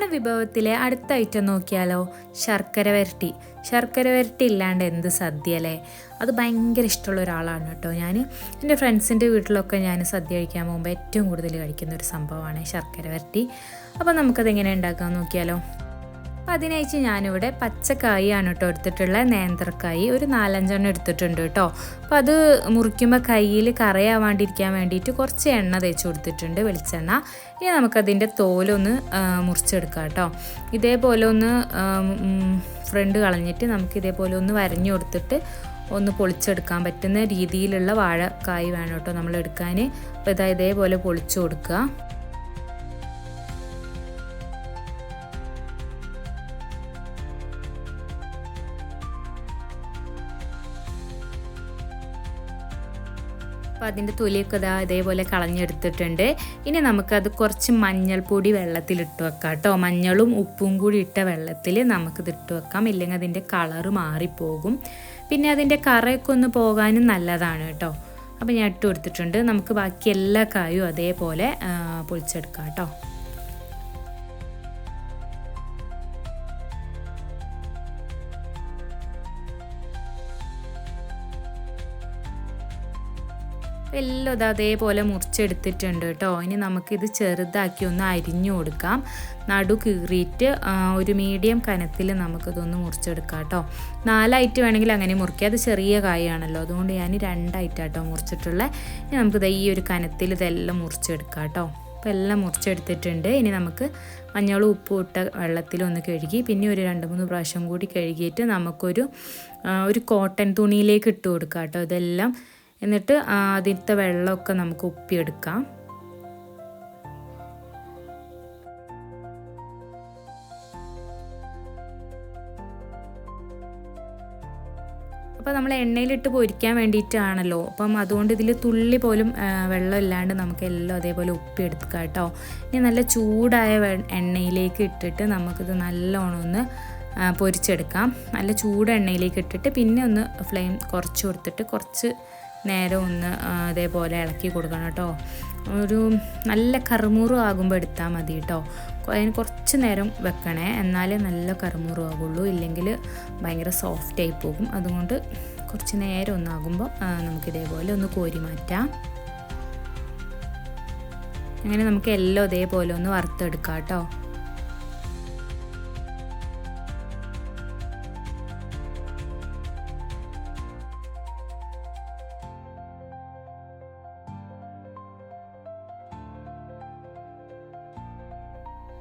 ഓണവിഭവത്തിലെ അടുത്ത ഐറ്റം നോക്കിയാലോ? ശർക്കര വരട്ടി. ശർക്കര വരട്ടി ഇല്ലാണ്ട് എന്ത് സദ്യ അല്ലേ അത് ഭയങ്കര ഇഷ്ടമുള്ള ഒരാളാണ് കേട്ടോ ഞാൻ എന്റെ ഫ്രണ്ട്സിന്റെ വീട്ടിലൊക്കെ ഞാൻ സദ്യ കഴിക്കാൻ പോകുമ്പോൾ ഏറ്റവും കൂടുതൽ കഴിക്കുന്ന ഒരു സംഭവമാണ് ശർക്കര വരട്ടി. അപ്പോൾ നമുക്കത് എങ്ങനെ ഉണ്ടാക്കാൻ നോക്കിയാലോ? അപ്പോൾ അതിനയച്ച് ഞാനിവിടെ പച്ചക്കായാണ് കേട്ടോ എടുത്തിട്ടുള്ള നേന്ത്രക്കായി. ഒരു നാലഞ്ചെണ്ണം എടുത്തിട്ടുണ്ട് കേട്ടോ അപ്പം അത് മുറിക്കുമ്പോൾ കയ്യിൽ കറയാവാണ്ടിരിക്കാൻ വേണ്ടിയിട്ട് കുറച്ച് എണ്ണ തേച്ച് കൊടുത്തിട്ടുണ്ട് വെളിച്ചെണ്ണ. ഇനി നമുക്കതിന്റെ തോലൊന്ന് മുറിച്ചെടുക്കാം കേട്ടോ ഇതേപോലെ ഒന്ന് ഫ്രണ്ട് കളഞ്ഞിട്ട് നമുക്ക് ഇതേപോലെ ഒന്ന് വരഞ്ഞു കൊടുത്തിട്ട് ഒന്ന് പൊളിച്ചെടുക്കാൻ പറ്റുന്ന രീതിയിലുള്ള വാഴക്കായ് വേണം കേട്ടോ നമ്മൾ എടുക്കാൻ അപ്പോൾ ഇതാ ഇതേപോലെ പൊളിച്ചു കൊടുക്കുക. അപ്പോൾ അതിന്റെ തൊലിയൊക്കെ ഇതാ ഇതേപോലെ കളഞ്ഞെടുത്തിട്ടുണ്ട്. ഇനി നമുക്കത് കുറച്ച് മഞ്ഞൾപ്പൊടി വെള്ളത്തിലിട്ട് വെക്കാം കേട്ടോ. മഞ്ഞളും ഉപ്പും കൂടി ഇട്ട വെള്ളത്തിൽ നമുക്കിത് ഇട്ട് വെക്കാം. ഇല്ലെങ്കിൽ അതിന്റെ കളറ് മാറിപ്പോകും. പിന്നെ അതിന്റെ കറയൊക്കെ ഒന്ന് പോകാനും നല്ലതാണ് കേട്ടോ. അപ്പോൾ ഞാൻ ഇട്ട് കൊടുത്തിട്ടുണ്ട്. നമുക്ക് ബാക്കി എല്ലാ കായും അതേപോലെ പൊളിച്ചെടുക്കാം കേട്ടോ. എല്ലാം ഇത് അതേപോലെ മുറിച്ചെടുത്തിട്ടുണ്ട് കേട്ടോ. ഇനി നമുക്കിത് ചെറുതാക്കി ഒന്ന് അരിഞ്ഞു കൊടുക്കാം. നടു കീറിയിട്ട് ഒരു മീഡിയം കനത്തിൽ നമുക്കിതൊന്ന് മുറിച്ചെടുക്കാം കേട്ടോ. നാലായിട്ട് വേണമെങ്കിൽ അങ്ങനെ മുറിക്കുക അത് ചെറിയ കായാണല്ലോ. അതുകൊണ്ട് ഞാൻ രണ്ടായിട്ടാട്ടോ മുറിച്ചിട്ടുള്ളത് ഇനി നമുക്ക് നമുക്കിത് ഈ ഒരു കനത്തിൽ ഇതെല്ലാം മുറിച്ചെടുക്കാം കേട്ടോ. അപ്പോൾ എല്ലാം മുറിച്ചെടുത്തിട്ടുണ്ട്. ഇനി നമുക്ക് മഞ്ഞളും ഉപ്പും ഇട്ട വെള്ളത്തിലൊന്ന് കഴുകി പിന്നെ ഒരു രണ്ട് മൂന്ന് പ്രാവശ്യം കൂടി കഴുകിയിട്ട് നമുക്കൊരു ഒരു കോട്ടൺ തുണിയിലേക്ക് ഇട്ട് കൊടുക്കാം കേട്ടോ. ഇതെല്ലാം എന്നിട്ട് അതിലത്തെ വെള്ളമൊക്കെ നമുക്ക് ഉപ്പിയെടുക്കാം. അപ്പോൾ നമ്മൾ എണ്ണയിലിട്ട് പൊരിക്കാൻ വേണ്ടിയിട്ടാണല്ലോ. അപ്പം അതുകൊണ്ട് ഇതിൽ തുള്ളി പോലും വെള്ളമില്ലാണ്ട് നമുക്ക് എല്ലാം അതേപോലെ ഉപ്പിയെടുക്കുക കേട്ടോ. ഇനി നല്ല ചൂടായ എണ്ണയിലേക്ക് ഇട്ടിട്ട് നമുക്കിത് നല്ലോണം ഒന്ന് പൊരിച്ചെടുക്കാം. നല്ല ചൂട് എണ്ണയിലേക്ക് ഇട്ടിട്ട് പിന്നെ ഒന്ന് ഫ്ലെയിം കുറച്ച് കൊടുത്തിട്ട് കുറച്ച് നേരം ഒന്ന് അതേപോലെ ഇളക്കി കൊടുക്കണം കേട്ടോ. ഒരു നല്ല കറുമുറു ആകുമ്പോൾ എടുത്താൽ മതി കേട്ടോ. അതിന് കുറച്ച് നേരം വെക്കണേ. എന്നാലേ നല്ല കറുമുറു ആകുള്ളൂ ഇല്ലെങ്കിൽ ഭയങ്കര സോഫ്റ്റ് ആയി പോകും. അതുകൊണ്ട് കുറച്ച് നേരം ഒന്നാകുമ്പോൾ നമുക്കിതേപോലെ ഒന്ന് കോരി മാറ്റാം. അങ്ങനെ നമുക്ക് എല്ലാം ഇതേപോലെ ഒന്ന് വറുത്തെടുക്കാം കേട്ടോ.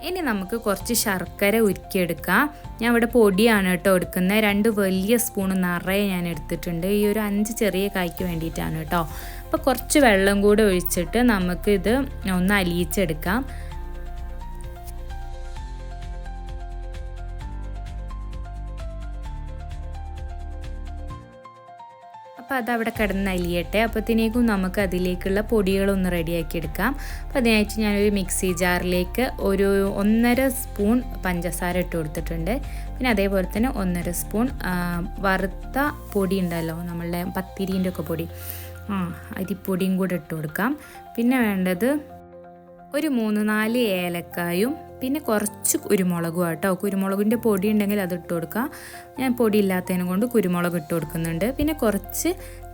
ഇനി നമുക്ക് കുറച്ച് ശർക്കര ഉരുക്കിയെടുക്കാം. ഞാൻ ഇവിടെ പൊടിയാണ് കേട്ടോ എടുക്കുന്നത്. രണ്ട് വലിയ സ്പൂൺ നിറയെ ഞാൻ എടുത്തിട്ടുണ്ട്. ഈ ഒരു അഞ്ച് ചെറിയ കായ്ക്ക് വേണ്ടിയിട്ടാണ് കേട്ടോ. അപ്പോൾ കുറച്ച് വെള്ളം കൂടെ ഒഴിച്ചിട്ട് നമുക്കിത് ഒന്ന് അലിയിച്ചെടുക്കാം. അപ്പോൾ അത് അവിടെ കിടന്ന് അലിയട്ടെ. അപ്പോഴത്തേക്കും നമുക്ക് അതിലേക്കുള്ള പൊടികളൊന്ന് റെഡിയാക്കി എടുക്കാം. അപ്പോൾ അതിനായിട്ട് ഞാനൊരു മിക്സി ജാറിലേക്ക് ഒരു ഒന്നര സ്പൂൺ പഞ്ചസാര ഇട്ട് കൊടുത്തിട്ടുണ്ട്. പിന്നെ അതേപോലെ തന്നെ ഒന്നര സ്പൂൺ വറുത്ത പൊടി ഉണ്ടല്ലോ നമ്മളുടെ പത്തിരീന്റെ ഒക്കെ പൊടി. ആ അരിപ്പൊടിയും കൂടെ ഇട്ട് കൊടുക്കാം. പിന്നെ വേണ്ടത് ഒരു മൂന്ന് നാല് ഏലക്കായും പിന്നെ കുറച്ച് കുരുമുളകും കേട്ടോ കുരുമുളകിന്റെ പൊടി ഉണ്ടെങ്കിൽ അത് ഇട്ട് കൊടുക്കാം. ഞാൻ പൊടി ഇല്ലാത്തതിനെ കൊണ്ട് കുരുമുളക് ഇട്ട് കൊടുക്കുന്നുണ്ട്. പിന്നെ കുറച്ച്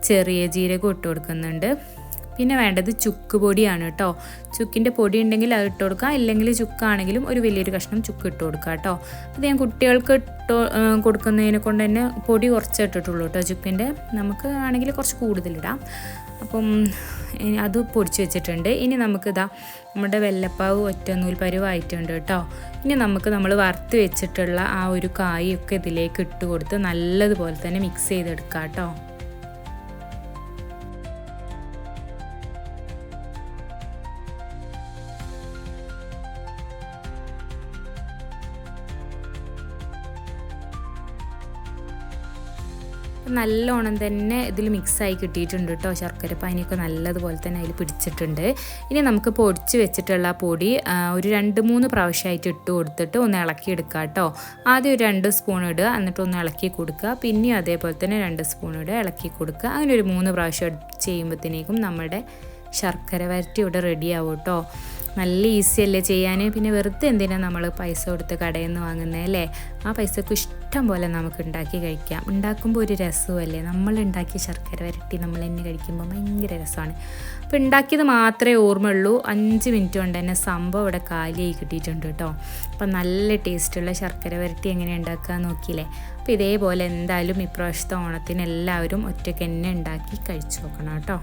ചെറിയ ജീരകം ഇട്ട് കൊടുക്കുന്നുണ്ട്. പിന്നെ വേണ്ടത് ചുക്ക് പൊടിയാണ് കേട്ടോ. ചുക്കിന്റെ പൊടി ഉണ്ടെങ്കിൽ അത് ഇട്ട് കൊടുക്കാം. ഇല്ലെങ്കിൽ ചുക്കാണെങ്കിലും ഒരു വലിയൊരു കഷ്ണം ചുക്ക് ഇട്ട് കൊടുക്കാം കേട്ടോ. അത് ഞാൻ കുട്ടികൾക്ക് ഇട്ട് കൊടുക്കുന്നതിനെ കൊണ്ട് തന്നെ പൊടി കുറച്ച് ഇട്ടിട്ടുള്ളൂ കേട്ടോ ചുക്കിന്റെ നമുക്ക് ആണെങ്കിൽ കുറച്ച് കൂടുതലിടാം അപ്പം ഇനി അത് പൊടിച്ച് വെച്ചിട്ടുണ്ട്. ഇനി നമുക്കിതാ നമ്മുടെ വെള്ളപ്പാവ് ഒറ്റനൂൽ പരുവായിട്ടുണ്ട് കേട്ടോ. ഇനി നമുക്ക് നമ്മൾ വറുത്ത് വെച്ചിട്ടുള്ള ആ ഒരു കായൊക്കെ ഇതിലേക്ക് ഇട്ട് കൊടുത്ത് നല്ലതുപോലെ തന്നെ മിക്സ് ചെയ്തെടുക്കാം കേട്ടോ. നല്ലോണം തന്നെ ഇതിൽ മിക്സായി കിട്ടിയിട്ടുണ്ട് കേട്ടോ ശർക്കര പാനിയൊക്കെ നല്ലതുപോലെ തന്നെ അതിൽ പിടിച്ചിട്ടുണ്ട്. ഇനി നമുക്ക് പൊടിച്ച് വെച്ചിട്ടുള്ള പൊടി ഒരു രണ്ട് മൂന്ന് പ്രാവശ്യമായിട്ട് ഇട്ട് കൊടുത്തിട്ട് ഒന്ന് ഇളക്കി എടുക്കുക കേട്ടോ ആദ്യം ഒരു രണ്ട് സ്പൂൺ ഇടുക എന്നിട്ട് ഒന്ന് ഇളക്കി കൊടുക്കുക. പിന്നെയും അതേപോലെ തന്നെ രണ്ട് സ്പൂൺ ഇടുക ഇളക്കി കൊടുക്കുക. അങ്ങനെ ഒരു മൂന്ന് പ്രാവശ്യം ചെയ്യുമ്പോഴത്തേക്കും നമ്മുടെ ശർക്കര വരട്ടി ഇവിടെ റെഡിയാവും കേട്ടോ നല്ല ഈസി അല്ലേ ചെയ്യാൻ? പിന്നെ വെറുതെ എന്തിനാണ് നമ്മൾ പൈസ കൊടുത്ത് കടയിൽ നിന്ന് വാങ്ങുന്നത് അല്ലേ? ആ പൈസക്ക് ഇഷ്ടം പോലെ നമുക്ക് ഉണ്ടാക്കി കഴിക്കാം. ഉണ്ടാക്കുമ്പോൾ ഒരു രസമല്ലേ നമ്മൾ ഉണ്ടാക്കിയ ശർക്കര വരട്ടി നമ്മൾ തന്നെ കഴിക്കുമ്പോൾ ഭയങ്കര രസമാണ്. അപ്പോൾ ഉണ്ടാക്കിയത് മാത്രമേ ഓർമ്മയുള്ളൂ. അഞ്ച് മിനിറ്റ് കൊണ്ട് തന്നെ സംഭവം ഇവിടെ കാലിയായി കിട്ടിയിട്ടുണ്ട് കേട്ടോ. അപ്പം നല്ല ടേസ്റ്റുള്ള ശർക്കര വരട്ടി എങ്ങനെ ഉണ്ടാക്കുക നോക്കിയില്ലേ? അപ്പോൾ ഇതേപോലെ എന്തായാലും ഇപ്രാവശ്യത്തെ ഓണത്തിന് എല്ലാവരും ഒറ്റയ്ക്ക് തന്നെ ഉണ്ടാക്കി കഴിച്ചു നോക്കണം കേട്ടോ.